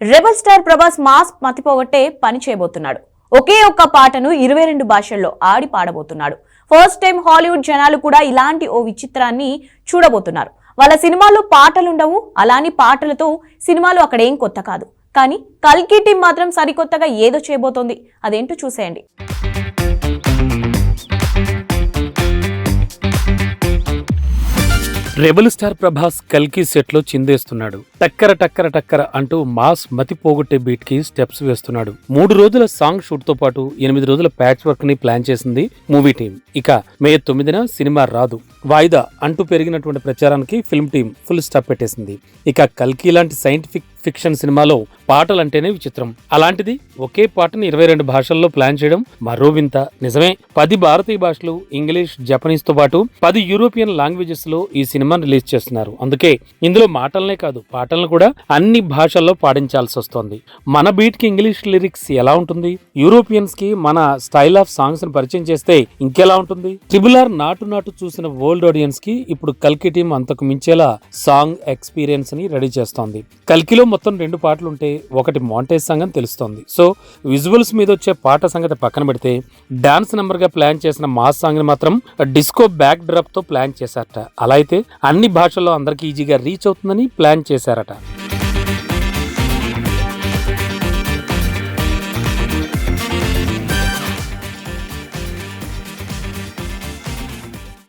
Rebel star Prabhas mass మతిపోగొట్టే పని చేయబోతున్నాడు. ఒకే ఒక్క పాటను ఇరవై రెండు భాషల్లో ఆడి పాడబోతున్నాడు. ఫస్ట్ టైం హాలీవుడ్ జనాలు కూడా ఇలాంటి ఓ విచిత్రాన్ని చూడబోతున్నారు. వాళ్ళ సినిమాల్లో పాటలుండవు అలాని పాటలతో సినిమాలు అక్కడేం కొత్త కాదు. కానీ కల్కి టీం మాత్రం సరికొత్తగా ఏదో చేయబోతోంది. అదేంటో చూసేయండి. రెబల్ స్టార్ ప్రభాస్ కల్కి సెట్లో చిందేస్తున్నాడు. టక్కర టక్కర టక్కర అంటూ మాస్ మతి పోగొట్టే బీట్కి స్టెప్స్ వేస్తున్నాడు. మూడు రోజుల సాంగ్ షూట్తో పాటు ఎనిమిది రోజుల ప్యాచ్ వర్క్ని ప్లాన్ చేసింది మూవీ టీం. ఇక మే తొమ్మిదిన సినిమా రాదు. వాయిదా అంటూ పెరిగినటువంటి ప్రచారానికి ఫిల్మ్ టీం ఫుల్ స్టాప్ పెట్టేసింది. ఇక కల్కి లాంటి సైంటిఫిక్ ఫిక్షన్ సినిమాలో పాటలంటేనే విచిత్రం. అలాంటిది ఒకే పాటని ఇరవై రెండు భాషల్లో ప్లాన్ చేయడం మరో వింత. నిజమే పది భారతీయ భాషలు ఇంగ్లీష్ జపనీస్తో పాటు పది యూరోపియన్ లాంగ్వేజెస్లో ఈ సినిమాను రిలీజ్ చేస్తున్నారు. అందుకే ఇందులో మాటలనే కాదు పాటలను కూడా అన్ని భాషల్లో పాడించాల్సి వస్తోంది మన బీట్కి ఇంగ్లీష్ లిరిక్స్ ఎలా ఉంటుంది? యూరోపియన్స్కి మన స్టైల్ ఆఫ్ సాంగ్స్ని పరిచయం చేస్తే ఇంకెలా ఉంటుంది? ట్రిబుల్ ఆర్ నాటు నాటు చూసిన వరల్డ్ ఆడియన్స్కి ఇప్పుడు కల్కి టీం అంతకు మించేలా సాంగ్ ఎక్స్పీరియన్స్ని రెడీ చేస్తోంది. కల్కిలో మొత్తం రెండు పాటలు ఉంటే ఒకటి మాంటేజ్ సాంగ్ అని తెలుస్తోంది. సో విజువల్స్ మీద వచ్చే పాట సంగతి పక్కన పెడితే డాన్స్ నెంబర్గా ప్లాన్ చేసిన మాస్ సాంగ్ని మాత్రం డిస్కో బ్యాక్ డ్రాప్తో ప్లాన్ చేశారట. అలా అయితే అన్ని భాషల్లో అందరికి ఈజీగా రీచ్ అవుతుందని ప్లాన్ చేశారట.